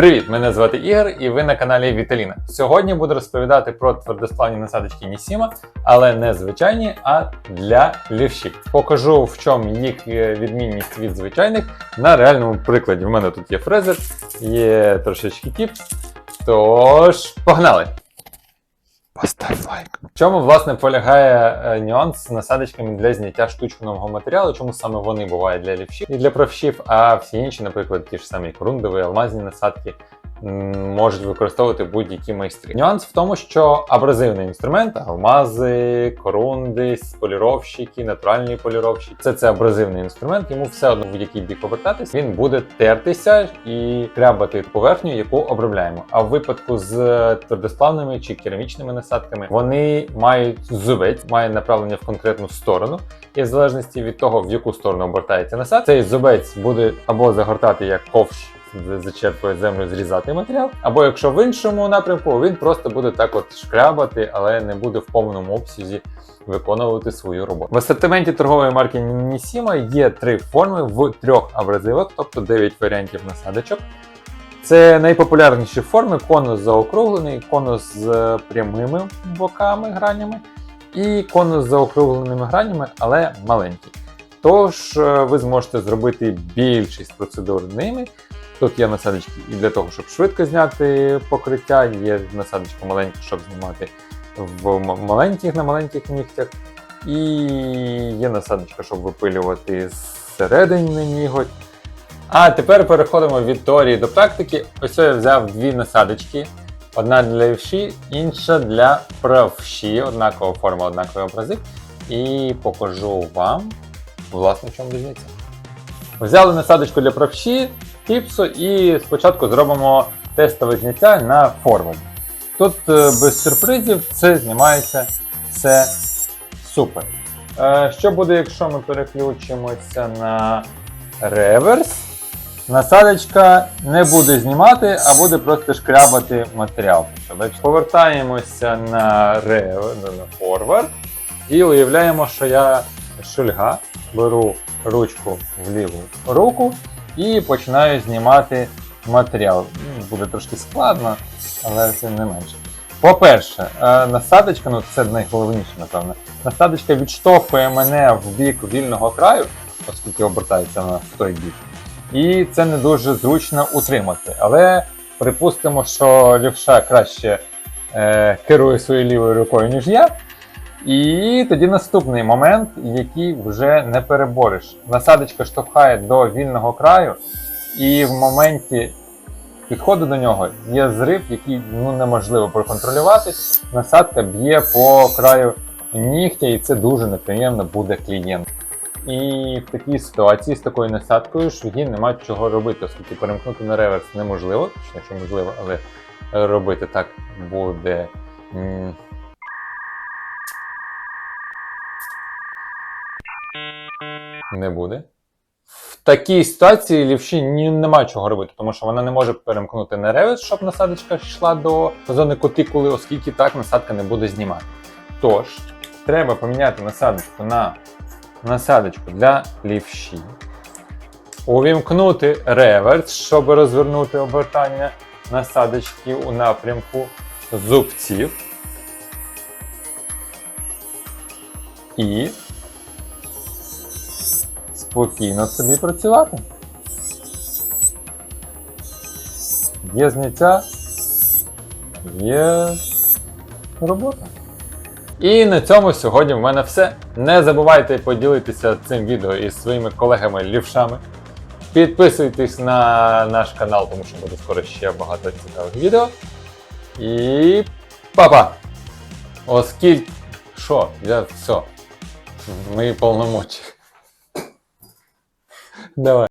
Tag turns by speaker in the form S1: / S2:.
S1: Привіт! Мене звати Ігор, і ви на каналі Віталіна. Сьогодні буду розповідати про твердосплавні насадочки Нісіма, але не звичайні, а для лівшів. Покажу, в чому їх е, відмінність від звичайних на реальному прикладі. В мене тут є фрезер, є трошечки тіп. Тож, погнали! Постав лайк. В чому власне полягає е, нюанс з насадочками для зняття штучного матеріалу? Чому саме вони бувають для лівшів і для правшів, а всі інші, наприклад, ті ж самі корундові, алмазні насадки. Можуть використовувати будь-які майстри. Нюанс в тому, що абразивний інструмент, алмази, корунди, поліровщики, натуральні поліровщики це це абразивний інструмент, йому все одно в будь-який бік повертатись, він буде тертися і крябати поверхню, яку обробляємо. А в випадку з твердосплавними чи керамічними насадками вони мають зубець, має направлення в конкретну сторону. І в залежності від того, в яку сторону обертається насад, цей зубець буде або загортати як ковш. Зачерпує землю, зрізати матеріал, або якщо в іншому напрямку, він просто буде так от шкрябати, але не буде в повному обсязі виконувати свою роботу. В асортименті торгової марки Nissima є три форми в трьох абразивах, тобто 9 варіантів насадочок. Це найпопулярніші форми: конус заокруглений, конус з прямими боками гранями і конус з заокругленими гранями, але маленький. Тож е, ви зможете зробити більшість процедур ними. Тут є насадочки і для того, щоб швидко зняти покриття, є насадочка маленька, щоб знімати в маленьких на маленьких нігтях. І є насадочка, щоб випилювати зсередини ніготь. А тепер переходимо від теорії до практики. Ось я взяв дві насадочки. Одна для лівші, інша для правші, однакова форма, однаковий образик. І покажу вам, власне, в чому різниця. Взяли насадочку для правші, тіпсу і спочатку зробимо тестове зняття на форму. Тут е, без сюрпризів все знімається все супер. Е, Що буде, якщо ми переключимося на реверс? Насадочка не буде знімати, а буде просто шкрябати матеріал. Тобто, Повертаємося на реверс, на форвард і уявляємо, що я шульга, беру ручку в ліву руку і починаю знімати матеріал. Ну, Буде трошки складно, але це не менше. По-перше, е, насадочка, ну це найголовніше, напевно. Насадочка відштовхує мене в бік вільного краю, оскільки обертається вона в той бік. І це не дуже зручно утримати. Але припустимо, що лівша краще е, керує своєю лівою рукою, ніж я. І тоді наступний момент, який вже не перебориш. Насадочка штовхає до вільного краю, і в моменті підходу до нього є зрив, який ну, неможливо проконтролювати. Насадка б'є по краю нігтя, і це дуже неприємно буде клієнту. І в такій ситуації з такою насадкою швиді нема чого робити, оскільки перемкнути на реверс неможливо, точніше можливо, але робити так буде. Не буде. В такій ситуації лівші ні, нема чого робити, тому що вона не може перемкнути на реверс, щоб насадочка йшла до зони кутикули, оскільки так насадка не буде знімати. Тож, треба поміняти насадочку на насадочку для лівші. Увімкнути реверс, щоб розвернути обертання насадочки у напрямку зубців. І спокійно собі працювати. Є зняття, є робота. І на цьому сьогодні в мене все. Не забувайте поділитися цим відео із своїми колегами-лівшами. Підписуйтесь на наш канал, тому що буде скоро ще багато цікавих відео. І па-па! Оскільки. Що? Я все. Мої повномочі. Давай.